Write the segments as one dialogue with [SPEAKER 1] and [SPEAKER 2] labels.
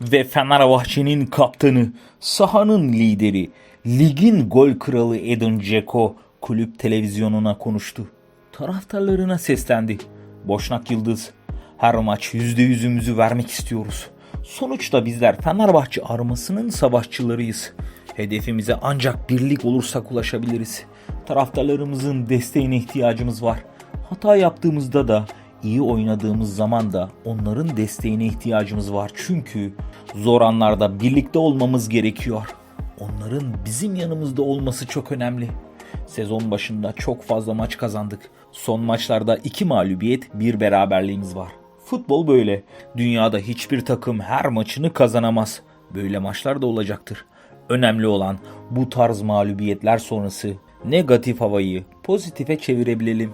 [SPEAKER 1] ve Fenerbahçe'nin kaptanı, sahanın lideri, ligin gol kralı Edin Dzeko kulüp televizyonuna konuştu. Taraftarlarına seslendi. Boşnak Yıldız, her maç yüzde yüzümüzü vermek istiyoruz. Sonuçta bizler Fenerbahçe armasının savaşçılarıyız. Hedefimize ancak birlik olursak ulaşabiliriz. Taraftarlarımızın desteğine ihtiyacımız var. Hata yaptığımızda da iyi oynadığımız zaman da onların desteğine ihtiyacımız var. Çünkü zor anlarda birlikte olmamız gerekiyor. Onların bizim yanımızda olması çok önemli. Sezon başında çok fazla maç kazandık. Son maçlarda iki mağlubiyet, bir beraberliğimiz var. Futbol böyle. Dünyada hiçbir takım her maçını kazanamaz. Böyle maçlar da olacaktır. Önemli olan bu tarz mağlubiyetler sonrası negatif havayı pozitife çevirebilelim.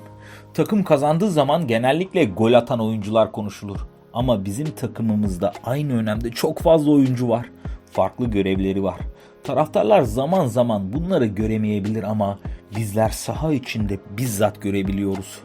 [SPEAKER 1] Takım kazandığı zaman genellikle gol atan oyuncular konuşulur. Ama bizim takımımızda aynı önemde çok fazla oyuncu var. Farklı görevleri var. Taraftarlar zaman zaman bunları göremeyebilir ama bizler saha içinde bizzat görebiliyoruz.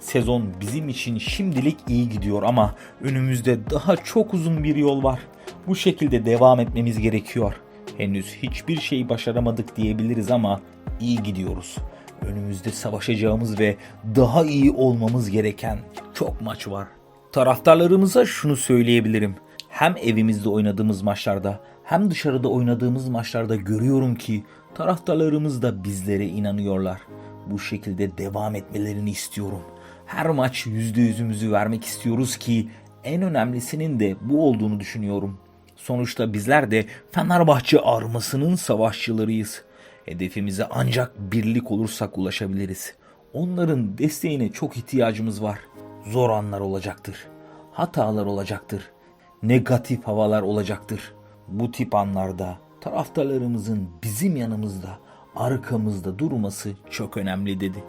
[SPEAKER 1] Sezon bizim için şimdilik iyi gidiyor ama önümüzde daha çok uzun bir yol var. Bu şekilde devam etmemiz gerekiyor. Henüz hiçbir şey başaramadık diyebiliriz ama iyi gidiyoruz. Önümüzde savaşacağımız ve daha iyi olmamız gereken çok maç var. Taraftarlarımıza şunu söyleyebilirim. Hem evimizde oynadığımız maçlarda hem dışarıda oynadığımız maçlarda görüyorum ki taraftarlarımız da bizlere inanıyorlar. Bu şekilde devam etmelerini istiyorum. Her maç yüzde yüzümüzü vermek istiyoruz ki en önemlisinin de bu olduğunu düşünüyorum. Sonuçta bizler de Fenerbahçe armasının savaşçılarıyız. Hedefimize ancak birlik olursak ulaşabiliriz. Onların desteğine çok ihtiyacımız var. Zor anlar olacaktır. Hatalar olacaktır. Negatif havalar olacaktır. Bu tip anlarda taraftarlarımızın bizim yanımızda, arkamızda durması çok önemli dedi.